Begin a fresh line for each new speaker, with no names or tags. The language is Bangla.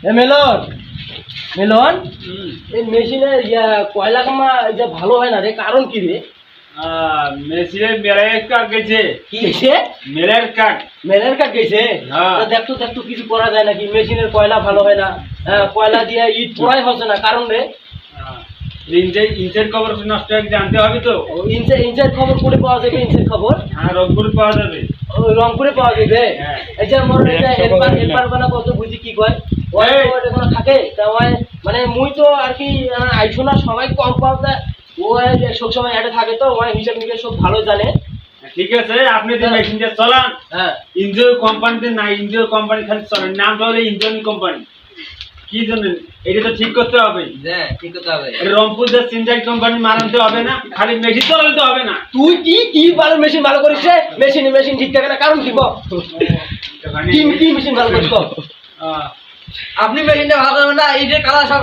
এ মেলন মেলন? এই মেশিনের ইয়া কয়লা কামা এটা ভালো হয় না রে কারণ কি রে?
মেশিনের মেলাইয়ের কাঠ গেছে।
কি গেছে?
মেলাইয়ের কাঠ
মেলের কাঠ গেছে?
হ্যাঁ।
দেখতো দেখতো কিছু করা যায় নাকি? মেশিনের কয়লা ভালো হয় না। হ্যাঁ, কয়লা দিয়ে ইট পোড়াই হচ্ছে না কারণ রে?
ইঞ্চের খবর নষ্ট হয়ে জানতে হবে তো।
খবর করে পাওয়া যাবে খবর?
হ্যাঁ রংপুর পাওয়া যাবে।
রংপুরে পাওয়া যাবে?
হ্যাঁ।
মোর এটা হেল্পার হেল্পার বানা কত বুঝি কি কয়? ওই ওটা থাকে? তা ওই মানে মুই তো আর কি আইসো না সবাই কম কম তা ওই সব সময় এটা থাকে তো ওই হিসাব নিকাশ সব ভালো জানে।
ঠিক আছে আপনি যদি
হ্যাঁ।
মেশিনটা চালান।
হ্যাঁ।
ইঞ্জিও কোম্পানিতে না ইঞ্জিও কোম্পানি খালি চলেন নামটা হলো ইঞ্জিন কোম্পানি। কি জন্য? এটা তো ঠিক করতে হবে।
হ্যাঁ ঠিক করতে হবে।
রংপুর সিনজাই কোম্পানি মারাতে হবে না খালি মেশিন চালাতে হবে না।
তুই কি কি ভালো মেশিন ভালো করিস রে? মেশিন মেশিন ঠিক থাকে না কারণ কি বল? কি কি মেশিন ভালো করিস
আপনি মেশিনটা ভালো করবেন না এই যে কালার সব।